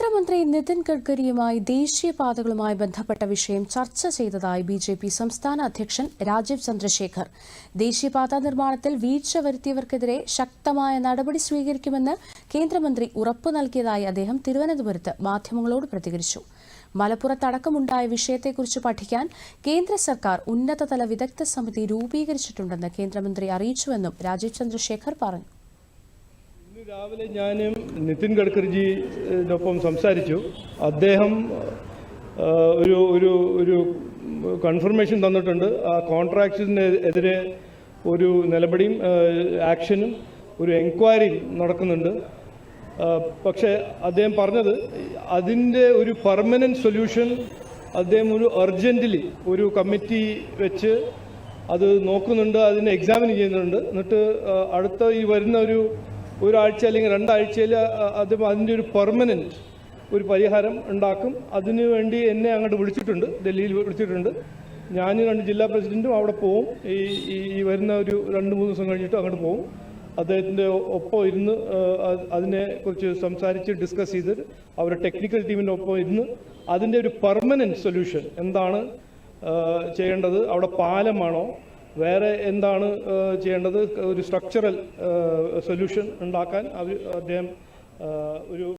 കേന്ദ്രമന്ത്രി നിതിൻ ഗഡ്കരിയുമായി ദേശീയപാതകളുമായി ബന്ധപ്പെട്ട വിഷയം ചർച്ച ചെയ്തതായി ബി ജെ പി സംസ്ഥാന അധ്യക്ഷൻ രാജീവ് ചന്ദ്രശേഖർ. ദേശീയപാതാ നിർമ്മാണത്തിൽ വീഴ്ച വരുത്തിയവർക്കെതിരെ ശക്തമായ നടപടി സ്വീകരിക്കുമെന്ന് കേന്ദ്രമന്ത്രി ഉറപ്പു നൽകിയതായി അദ്ദേഹം തിരുവനന്തപുരത്ത് മാധ്യമങ്ങളോട് പ്രതികരിച്ചു. മലപ്പുറത്തടക്കമുണ്ടായ വിഷയത്തെക്കുറിച്ച് പഠിക്കാൻ കേന്ദ്ര സർക്കാർ ഉന്നതതല വിദഗ്ധ സമിതി രൂപീകരിച്ചിട്ടുണ്ടെന്ന് കേന്ദ്രമന്ത്രി അറിയിച്ചുവെന്നും രാജീവ് ചന്ദ്രശേഖർ പറഞ്ഞു. രാവിലെ ഞാൻ നിതിൻ ഗഡ്കരിജിനൊപ്പം സംസാരിച്ചു. അദ്ദേഹം ഒരു ഒരു ഒരു കൺഫർമേഷൻ തന്നിട്ടുണ്ട്. ആ കോൺട്രാക്ടിനെതിരെ ഒരു നിലപടിയും ആക്ഷനും ഒരു എൻക്വയറിയും നടക്കുന്നുണ്ട്. പക്ഷേ അദ്ദേഹം പറഞ്ഞത് അതിന്റെ ഒരു പെർമനന്റ് സൊല്യൂഷൻ അദ്ദേഹം ഒരു അർജന്റ്ലി ഒരു കമ്മിറ്റി വെച്ച് അത് നോക്കുന്നുണ്ട് അതിനെ എക്സാമിൻ ചെയ്യുന്നുണ്ട്. എന്നിട്ട് അടുത്ത ഈ വരുന്ന ഒരു ഒരാഴ്ച അല്ലെങ്കിൽ രണ്ടാഴ്ചയിൽ അത് അതിന്റെ ഒരു പെർമനന്റ് ഒരു പരിഹാരം ഉണ്ടാക്കും. അതിനുവേണ്ടി എന്നെ അങ്ങോട്ട് വിളിച്ചിട്ടുണ്ട് ഡൽഹിയിൽ വിളിച്ചിട്ടുണ്ട്. ഞാനും രണ്ട് ജില്ലാ പ്രസിഡന്റും അവിടെ പോവും. ഈ ഈ- വരുന്ന ഒരു രണ്ട് മൂന്ന് ദിവസം കഴിഞ്ഞിട്ട് അങ്ങോട്ട് പോവും. അദ്ദേഹത്തിന്റെ ഒപ്പം ഇരുന്ന് അതിനെക്കുറിച്ച് സംസാരിച്ച് ഡിസ്കസ് ചെയ്ത് അവരുടെ ടെക്നിക്കൽ ടീമിന്റെ ഒപ്പം ഇരുന്ന് അതിന്റെ ഒരു പെർമനന്റ് സൊല്യൂഷൻ എന്താണ് ചെയ്യേണ്ടത് അവിടെ പാലമാണോ വേറെ എന്താണ് ചെയ്യേണ്ടത്? ഒരു സ്ട്രക്ചറൽ സൊല്യൂഷൻ ഉണ്ടാക്കാൻ അവർ അദ്ദേഹം ഒരു